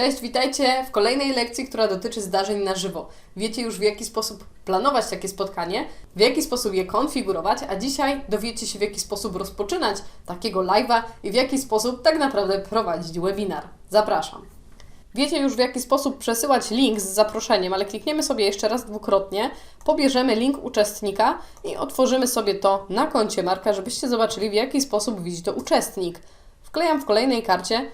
Cześć, witajcie w kolejnej lekcji, która dotyczy zdarzeń na żywo. Wiecie już w jaki sposób planować takie spotkanie, w jaki sposób je konfigurować, a dzisiaj dowiecie się w jaki sposób rozpoczynać takiego live'a i w jaki sposób tak naprawdę prowadzić webinar. Zapraszam. Wiecie już w jaki sposób przesyłać link z zaproszeniem, ale klikniemy sobie jeszcze raz dwukrotnie, pobierzemy link uczestnika i otworzymy sobie to na koncie Marka, żebyście zobaczyli w jaki sposób widzi to uczestnik. Wklejam w kolejnej karcie,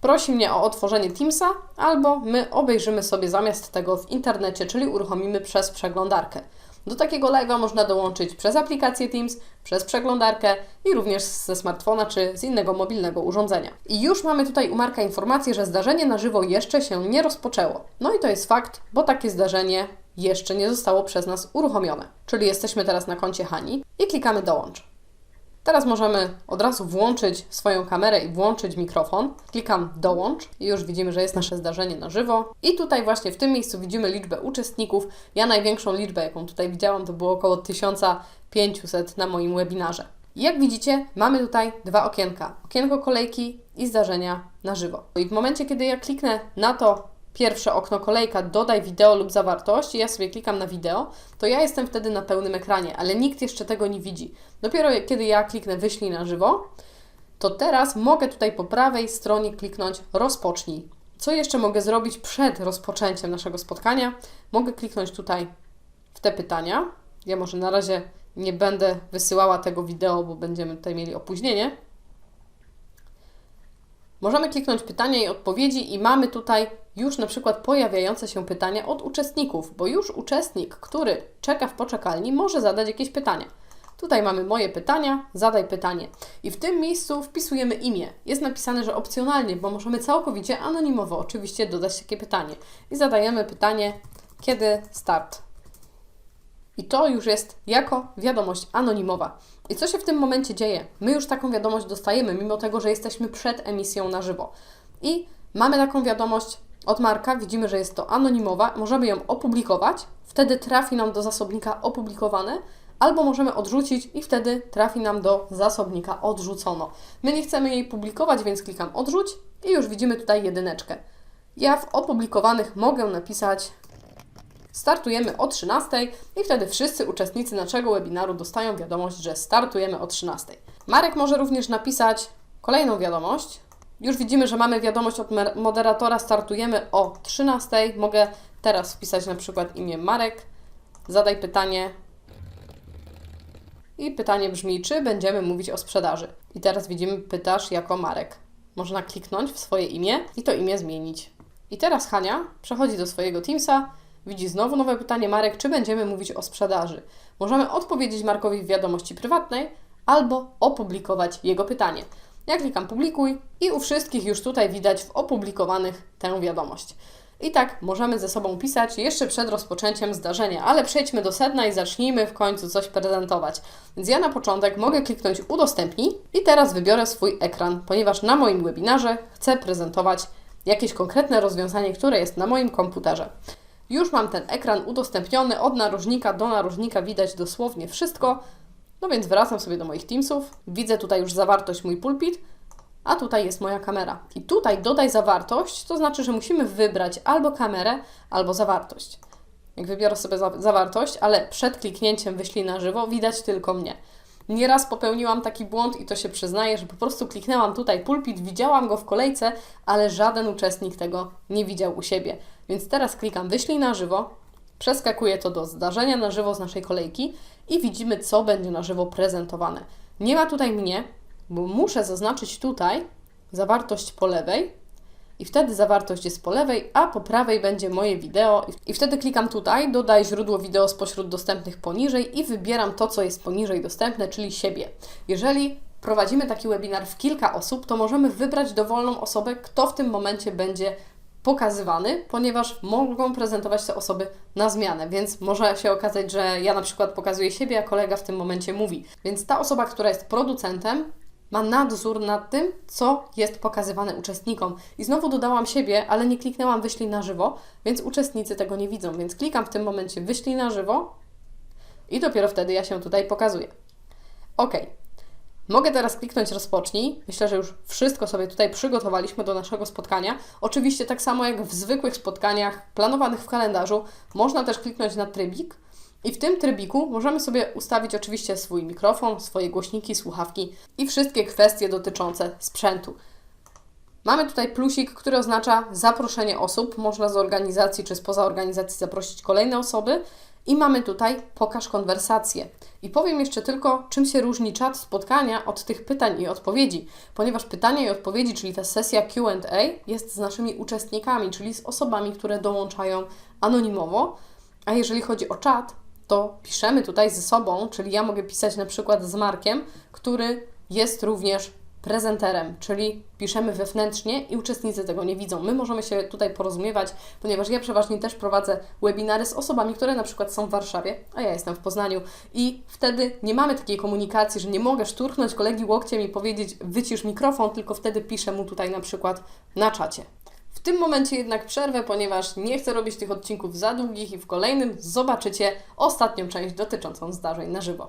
prosi mnie o otworzenie Teamsa, albo my obejrzymy sobie zamiast tego w internecie, czyli uruchomimy przez przeglądarkę. Do takiego live'a można dołączyć przez aplikację Teams, przez przeglądarkę i również ze smartfona czy z innego mobilnego urządzenia. I już mamy tutaj u Marka informację, że zdarzenie na żywo jeszcze się nie rozpoczęło. No i to jest fakt, bo takie zdarzenie jeszcze nie zostało przez nas uruchomione. Czyli jesteśmy teraz na koncie Hani i klikamy dołącz. Teraz możemy od razu włączyć swoją kamerę i włączyć mikrofon. Klikam dołącz i już widzimy, że jest nasze zdarzenie na żywo. I tutaj właśnie w tym miejscu widzimy liczbę uczestników. Ja największą liczbę, jaką tutaj widziałam, to było około 1500 na moim webinarze. Jak widzicie, mamy tutaj dwa okienka. Okienko kolejki i zdarzenia na żywo. I w momencie, kiedy ja kliknę na to pierwsze okno kolejka dodaj wideo lub zawartość i ja sobie klikam na wideo, to ja jestem wtedy na pełnym ekranie, ale nikt jeszcze tego nie widzi. Dopiero kiedy ja kliknę wyślij na żywo, to teraz mogę tutaj po prawej stronie kliknąć rozpocznij. Co jeszcze mogę zrobić przed rozpoczęciem naszego spotkania? Mogę kliknąć tutaj w te pytania. Ja może na razie nie będę wysyłała tego wideo, bo będziemy tutaj mieli opóźnienie. Możemy kliknąć pytania i odpowiedzi i mamy tutaj już na przykład pojawiające się pytania od uczestników, bo już uczestnik, który czeka w poczekalni, może zadać jakieś pytania. Tutaj mamy moje pytania, zadaj pytanie. I w tym miejscu wpisujemy imię. Jest napisane, że opcjonalnie, bo możemy całkowicie anonimowo oczywiście dodać takie pytanie. I zadajemy pytanie, kiedy start. I to już jest jako wiadomość anonimowa. I co się w tym momencie dzieje? My już taką wiadomość dostajemy, mimo tego, że jesteśmy przed emisją na żywo. I mamy taką wiadomość od Marka, widzimy, że jest to anonimowa, możemy ją opublikować, wtedy trafi nam do zasobnika opublikowane, albo możemy odrzucić i wtedy trafi nam do zasobnika odrzucono. My nie chcemy jej publikować, więc klikam odrzuć i już widzimy tutaj jedyneczkę. Ja w opublikowanych mogę napisać Startujemy o 13 i wtedy wszyscy uczestnicy naszego webinaru dostają wiadomość, że startujemy o 13. Marek może również napisać kolejną wiadomość. Już widzimy, że mamy wiadomość od moderatora, startujemy o 13. Mogę teraz wpisać na przykład imię Marek, zadaj pytanie. I pytanie brzmi, czy będziemy mówić o sprzedaży. I teraz widzimy, pytasz jako Marek. Można kliknąć w swoje imię i to imię zmienić. I teraz Hania przechodzi do swojego Teamsa Widzi znowu nowe pytanie Marek, czy będziemy mówić o sprzedaży. Możemy odpowiedzieć Markowi w wiadomości prywatnej albo opublikować jego pytanie. Ja klikam publikuj i u wszystkich już tutaj widać w opublikowanych tę wiadomość. I tak możemy ze sobą pisać jeszcze przed rozpoczęciem zdarzenia, ale przejdźmy do sedna i zacznijmy w końcu coś prezentować. Więc ja na początek mogę kliknąć udostępnij i teraz wybiorę swój ekran, ponieważ na moim webinarze chcę prezentować jakieś konkretne rozwiązanie, które jest na moim komputerze. Już mam ten ekran udostępniony od narożnika do narożnika, widać dosłownie wszystko. No więc wracam sobie do moich Teamsów. Widzę tutaj już zawartość mój pulpit, a tutaj jest moja kamera. I tutaj dodaj zawartość, to znaczy, że musimy wybrać albo kamerę, albo zawartość. Jak wybiorę sobie za zawartość, ale przed kliknięciem wyślij na żywo, widać tylko mnie. Nieraz popełniłam taki błąd i to się przyznaję, że po prostu kliknęłam tutaj pulpit, widziałam go w kolejce, ale żaden uczestnik tego nie widział u siebie. Więc teraz klikam wyślij na żywo, przeskakuję to do zdarzenia na żywo z naszej kolejki i widzimy, co będzie na żywo prezentowane. Nie ma tutaj mnie, bo muszę zaznaczyć tutaj zawartość po lewej i wtedy zawartość jest po lewej, a po prawej będzie moje wideo i wtedy klikam tutaj, dodaj źródło wideo spośród dostępnych poniżej i wybieram to, co jest poniżej dostępne, czyli siebie. Jeżeli prowadzimy taki webinar w kilka osób, to możemy wybrać dowolną osobę, kto w tym momencie będzie pokazywany, ponieważ mogą prezentować te osoby na zmianę, więc może się okazać, że ja na przykład pokazuję siebie, a kolega w tym momencie mówi. Więc ta osoba, która jest producentem, ma nadzór nad tym, co jest pokazywane uczestnikom. I znowu dodałam siebie, ale nie kliknęłam wyślij na żywo, więc uczestnicy tego nie widzą. Więc klikam w tym momencie wyślij na żywo i dopiero wtedy ja się tutaj pokazuję. Ok. Mogę teraz kliknąć rozpocznij. Myślę, że już wszystko sobie tutaj przygotowaliśmy do naszego spotkania. Oczywiście tak samo jak w zwykłych spotkaniach planowanych w kalendarzu, można też kliknąć na trybik i w tym trybiku możemy sobie ustawić oczywiście swój mikrofon, swoje głośniki, słuchawki i wszystkie kwestie dotyczące sprzętu. Mamy tutaj plusik, który oznacza zaproszenie osób. Można z organizacji czy spoza organizacji zaprosić kolejne osoby. I mamy tutaj pokaż konwersację. I powiem jeszcze tylko, czym się różni czat spotkania od tych pytań i odpowiedzi, ponieważ pytania i odpowiedzi, czyli ta sesja QA, jest z naszymi uczestnikami, czyli z osobami, które dołączają anonimowo. A jeżeli chodzi o czat, to piszemy tutaj ze sobą, czyli ja mogę pisać na przykład z Markiem, który jest również prezenterem, czyli piszemy wewnętrznie i uczestnicy tego nie widzą. My możemy się tutaj porozumiewać, ponieważ ja przeważnie też prowadzę webinary z osobami, które na przykład są w Warszawie, a ja jestem w Poznaniu i wtedy nie mamy takiej komunikacji, że nie mogę szturchnąć kolegi łokciem i powiedzieć wycisz mikrofon, tylko wtedy piszę mu tutaj na przykład na czacie. W tym momencie jednak przerwę, ponieważ nie chcę robić tych odcinków za długich i w kolejnym zobaczycie ostatnią część dotyczącą zdarzeń na żywo.